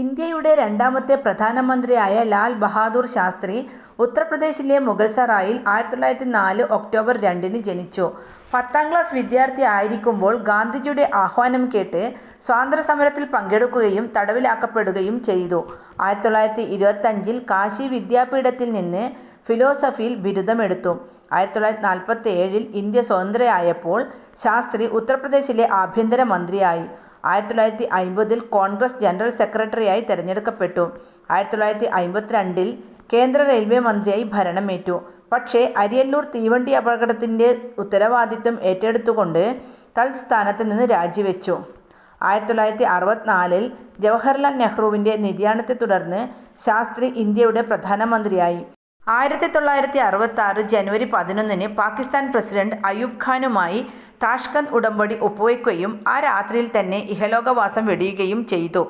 ഇന്ത്യയുടെ രണ്ടാമത്തെ പ്രധാനമന്ത്രിയായ ലാൽ ബഹാദൂർ ശാസ്ത്രി ഉത്തർപ്രദേശിലെ മുഗൾസറായിൽ ആയിരത്തി തൊള്ളായിരത്തി നാല് ഒക്ടോബർ രണ്ടിന് ജനിച്ചു. പത്താം ക്ലാസ് വിദ്യാർത്ഥി ആയിരിക്കുമ്പോൾ ഗാന്ധിജിയുടെ ആഹ്വാനം കേട്ട് സ്വാതന്ത്ര്യസമരത്തിൽ പങ്കെടുക്കുകയും തടവിലാക്കപ്പെടുകയും ചെയ്തു. ആയിരത്തി തൊള്ളായിരത്തി കാശി വിദ്യാപീഠത്തിൽ നിന്ന് ഫിലോസഫിയിൽ ബിരുദമെടുത്തു. ആയിരത്തി തൊള്ളായിരത്തി നാൽപ്പത്തി ഏഴിൽ ഇന്ത്യ സ്വതന്ത്രയായപ്പോൾ ശാസ്ത്രി ഉത്തർപ്രദേശിലെ ആഭ്യന്തര മന്ത്രിയായി. ആയിരത്തി തൊള്ളായിരത്തി അമ്പതിൽ കോൺഗ്രസ് ജനറൽ സെക്രട്ടറിയായി തെരഞ്ഞെടുക്കപ്പെട്ടു. ആയിരത്തി തൊള്ളായിരത്തി അമ്പത്തിരണ്ടിൽ കേന്ദ്ര റെയിൽവേ മന്ത്രിയായി ഭരണമേറ്റു. പക്ഷേ അരിയല്ലൂർ തീവണ്ടി അപകടത്തിന്റെ ഉത്തരവാദിത്വം ഏറ്റെടുത്തുകൊണ്ട് തൽസ്ഥാനത്ത് നിന്ന് രാജിവെച്ചു. ആയിരത്തി തൊള്ളായിരത്തി അറുപത്തിനാലിൽ ജവഹർലാൽ നെഹ്റുവിന്റെ നിര്യാണത്തെ തുടർന്ന് ശാസ്ത്രി ഇന്ത്യയുടെ പ്രധാനമന്ത്രിയായി. ആയിരത്തി തൊള്ളായിരത്തി അറുപത്താറ് ജനുവരി പതിനൊന്നിന് പാകിസ്ഥാൻ പ്രസിഡന്റ് അയൂബ് ഖാനുമായി താഷ്കന്റ് ഉടമ്പടി ഒപ്പുവയ്ക്കുകയും ആ രാത്രിയിൽ തന്നെ ഇഹലോകവാസം വെടിയുകയും ചെയ്തു.